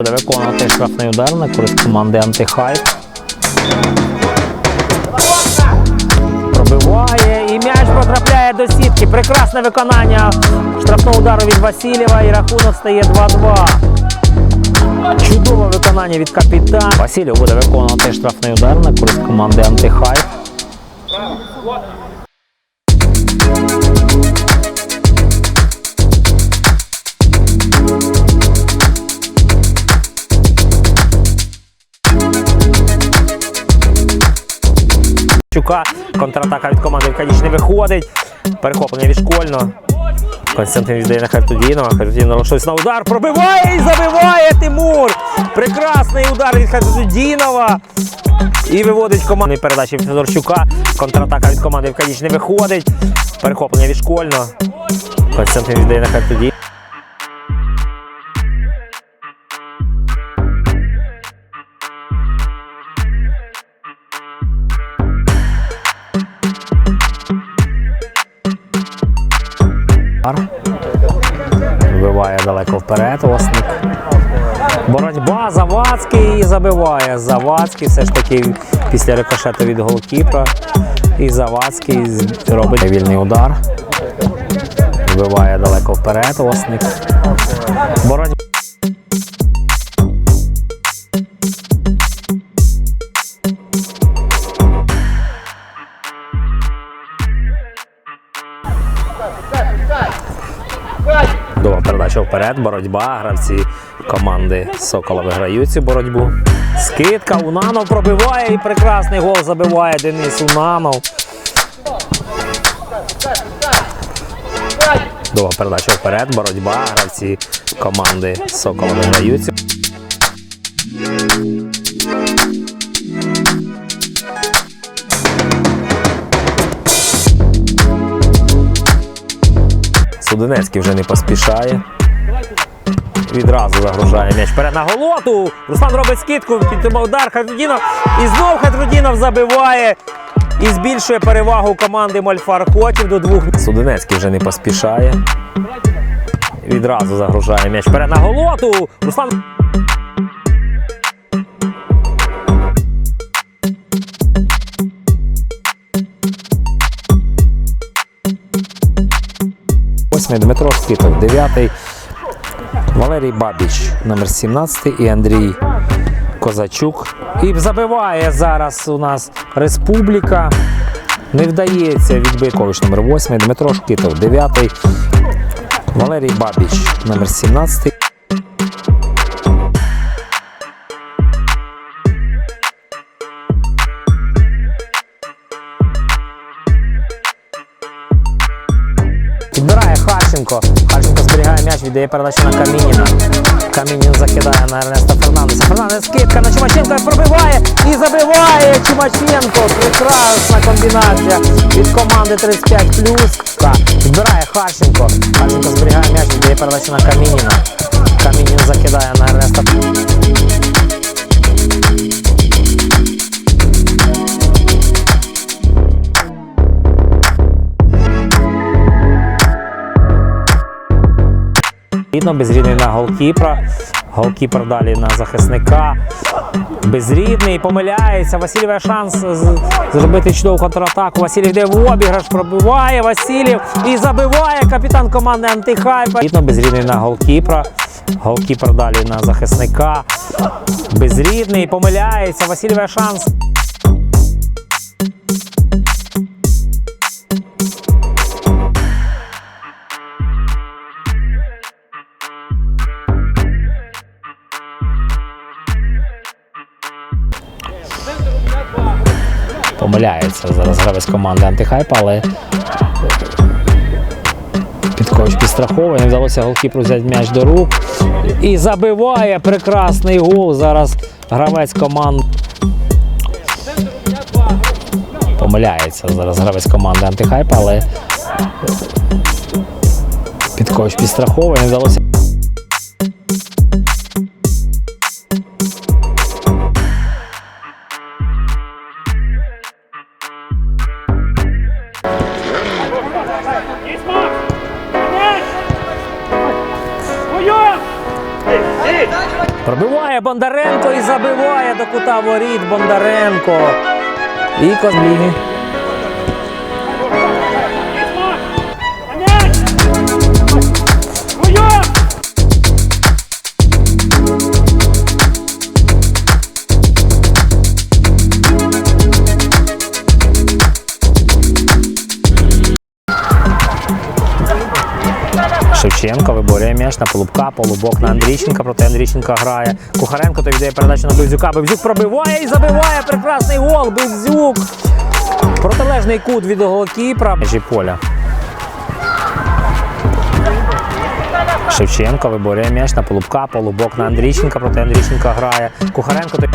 Буде виконувати штрафний удар на користь команди Антихайп. Пробиває і м'яч потрапляє до сітки. Прекрасне виконання штрафного удару від Васильєва і рахунок стає 2-2. Чудове виконання від капітана. Васильєв буде виконувати штрафний удар на користь команди Антихайп. Чука. Контратака від команди Вкадіч не виходить. Перехоплення від школьно. Константин віддає на Хартудінова. Хартудінов налаштується на удар. Пробиває і забиває Тимур. Прекрасний удар від Хартудінова. І виводить команду передачі від Федорчука. Контратака від команди Вкадіч не виходить. Перехоплення від школьно. Константин віддає на Хартудінова. Вибиває далеко вперед Осник. Боротьба Завадський і забиває. Завадський все ж таки після рикошету від голкіпера. І Завадський робить вільний удар. Вибиває далеко вперед Осник. Боротьба. Дова передача вперед, боротьба. Гравці команди Сокола виграють цю боротьбу. Скидка, Унанов пробиває і прекрасний гол забиває Денис Унанов. Дова передача вперед, боротьба. Гравці команди Сокола виграють. Цю- вже не поспішає. Відразу загружає м'яч перед на голоту. Руслан робить скидку, підтримав удар Хатрудінов. І знов Хатрудінов забиває і збільшує перевагу команди Мольфар-Хотів до двох. Судонецький вже не поспішає. Відразу загружає м'яч перед на голоту. Руслан. Восьмий Дмитро Скитов, дев'ятий. Валерій Бабіч, номер 17 і Андрій Козачук. І забиває зараз у нас Республіка. Не вдається Відбикович номер 8, Дмитро Шкітов, 9 Валерій Бабіч, номер 17 Харченко. Харченко зберігає м'яч, віддає передачу на Камініна. Камінін закидає на Ернеста Фернандеса. Фернандес скидка на Чумаченко пробиває і забиває Чумаченко. Прекрасна комбінація від команди 35+. Так, Підбирає Харченко. Харченко зберігає м'яч, віддає передачу на Камініна. Камінін закидає на Ернеста. Відно, безрідний на голкіпера. Голкіпер далі на захисника. Безрідний, помиляється. Васильєв шанс зробити чудову контратаку. Васильєв йде в обіграш, пробиває Васильєв і забиває капітан команди Антихайпа. Відно, безрідний на голкіпера. Голкіпер далі на захисника. Безрідний, помиляється. Васильєв шанс. Помиляється зараз гравець команди Антихайп, але Підкович підстраховує, не вдалося голкіпру взяти м'яч до рук. І забиває прекрасний гол. Зараз гравець команди. Помиляється зараз гравець команди Антихайп, але Підкович підстраховує, не вдалося. Пробиває. Бондаренко і забиває до кута воріт Бондаренко. І Козліги. Шевченко виборює м'яч на Полубка, Полубок на Андрійченка, проти Андрійченка грає. Кухаренко то віддає передачу на Бивзюка. Бивзюк пробиває і забиває прекрасний гол. Бивзюк. Протилежний кут від голкіпра. Межі поля. Шевченко виборює м'яч на Полубка, Полубок на Андрійченка, проти Андрійченка грає. Кухаренко то